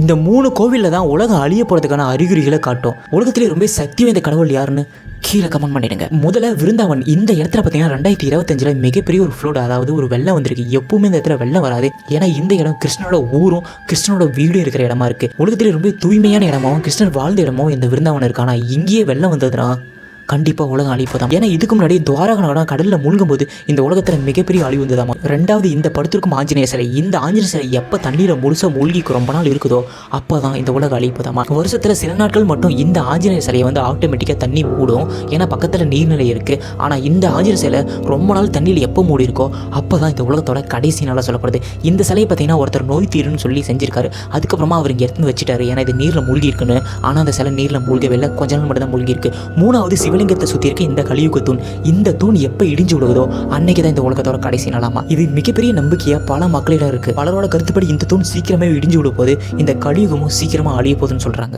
இந்த மூணு கோவிலில் தான் உலகம் அழிய போகிறதுக்கான அறிகுறிகளை காட்டும். உலகத்திலே ரொம்ப சக்தி வாய்ந்த கடவுள் யாருன்னு கீழே கமெண்ட் பண்ணிடுங்க. முதல்ல விருந்தாவன் இந்த இடத்துல பார்த்தீங்கன்னா ரெண்டாயிரத்தி இருபத்தஞ்சில் மிகப்பெரிய ஒரு ஃப்ளோட் அதாவது ஒரு வெள்ளம் வந்திருக்கு. எப்பவுமே இந்த இடத்துல வெள்ளம் வராது. ஏன்னா இந்த இடம் கிருஷ்ணனோட ஊரும் கிருஷ்ணனோட வீடும் இருக்கிற இடமா இருக்கு. உலகத்திலே ரொம்ப தூய்மையான இடமாவும் கிருஷ்ணன் வாழ்ந்த இடமும் இந்த விருந்தாவன் இருக்கு ஆனால் இங்கேயே வெள்ளம் வந்ததுனா கண்டிப்பாக உலகம் அழிப்பதாம் ஏன்னா இதுக்கு முன்னாடி துவாரகனோட கடலில் மூழ்கும் போது இந்த உலகத்தில் மிகப்பெரிய அழிவு வந்ததாமா. ரெண்டாவது இந்த படுத்திருக்கும் ஆஞ்சநேய சிலை. இந்த ஆஞ்சநேய சிலை எப்போ தண்ணீரை முழுசாக மூழ்கிக்கு ரொம்ப நாள் இருக்குதோ அப்போ தான் இந்த உலகம் தான் வருஷத்தில் சில நாட்கள் மட்டும் இந்த ஆஞ்சநேய சிலையை வந்து ஆட்டோமேட்டிக்காக தண்ணி மூடும் ஏன்னா பக்கத்தில் நீர்நிலை இருக்குது ஆனால் இந்த ஆஞ்சநேய சிலை ரொம்ப நாள் தண்ணியில் எப்போ மூடி இருக்கோ அப்போ தான் இந்த உலகத்தோட கடைசி நாளாக சொல்லப்படுது. இந்த சிலையை பார்த்தீங்கன்னா ஒருத்தர் நோய் தீருன்னு சொல்லி செஞ்சிருக்காரு. அதுக்கப்புறமா அவர் இங்கே எடுத்து வச்சுட்டாரு. ஏன்னா இது நீரில் மூழ்கி இருக்குன்னு. ஆனால் அந்த சிலை நீரில் மூழ்கவே இல்லை. கொஞ்ச நாள் மட்டும் தான் மூழ்கி இருக்கு. மூணாவது சிவலிங்கத்தை சுற்றி இருக்க இந்த கலியுக தூண் இந்த தூண் எப்போ இடிஞ்சு விடுவதோ அன்னைக்கு தான் இந்த உலகத்தோட கடைசி நாளாமா. இது மிகப்பெரிய நம்பிக்கையாக பல மக்களிடம் இருக்கு. பலரோட கருத்துப்படி இந்த தூண் சீக்கிரமே இடிஞ்சு விடும் போது இந்த கலியுகமும் சீக்கிரமா அழிய போகுதுன்னு சொல்றாங்க.